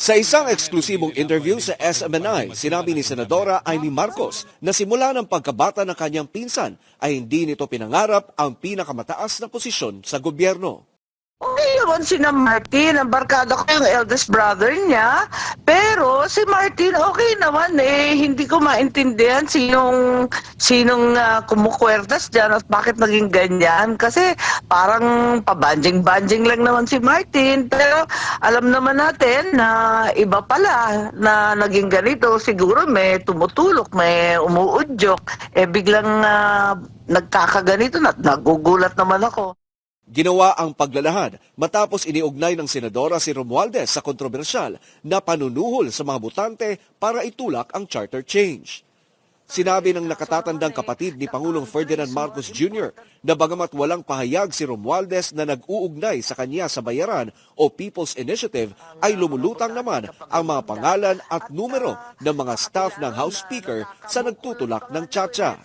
Sa isang eksklusibong interview sa SMNI, sinabi ni Senadora Amy Marcos na simula ng pagkabata ng kanyang pinsan ay hindi nito pinangarap ang pinakamataas na posisyon sa gobyerno. Okay naman si na Martin, ang barkada ko yung eldest brother niya. Si Martin, okay naman eh. Hindi ko maintindihan sinong, sinong uh, kumukwertas dyan at bakit naging ganyan. Kasi parang pabanjing-banjing lang naman si Martin. Pero alam naman natin na iba pala na naging ganito. Siguro may tumutulok, may umuudyok. Eh biglang uh, nagkakaganito na nagugulat naman ako. Ginawa ang paglalahad matapos iniugnay ng Senadora si Romualdez sa kontrobersyal na panunuhol sa mga botante para itulak ang charter change. Sinabi ng nakatatandang kapatid ni Pangulong Ferdinand Marcos Jr. na bagamat walang pahayag si Romualdez na nag-uugnay sa kanya sa bayaran o People's Initiative ay lumulutang naman ang mga pangalan at numero ng mga staff ng House Speaker sa nagtutulak ng Chacha.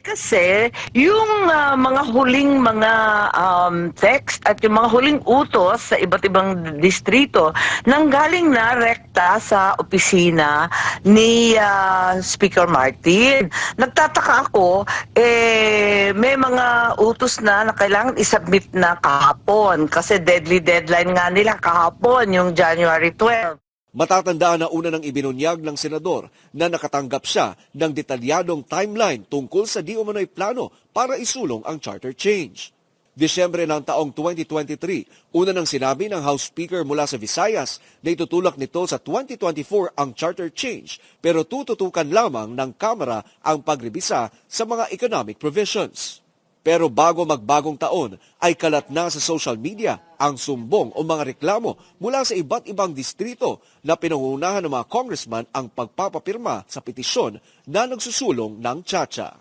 Kasi yung ah, mga huling mga um, text at yung mga huling utos sa iba't ibang distrito nanggaling na rekta sa opisina ni ah, Speaker Martin. Nagtataka ako, eh, may mga utos na na kailangan isubmit na kahapon kasi deadly deadline nga nila kahapon, yung January 12. Matatandaan na una ng ibinunyag ng senador na nakatanggap siya ng detalyadong timeline tungkol sa di umano'y plano para isulong ang charter change. Disyembre ng taong 2023, una nang sinabi ng House Speaker mula sa Visayas na itutulak nito sa 2024 ang charter change pero tututukan lamang ng Kamara ang pagrebisa sa mga economic provisions. Pero bago magbagong taon ay kalat na sa social media ang sumbong o mga reklamo mula sa iba't ibang distrito na pinangunahan ng mga congressman ang pagpapapirma sa petisyon na nagsusulong ng Chacha.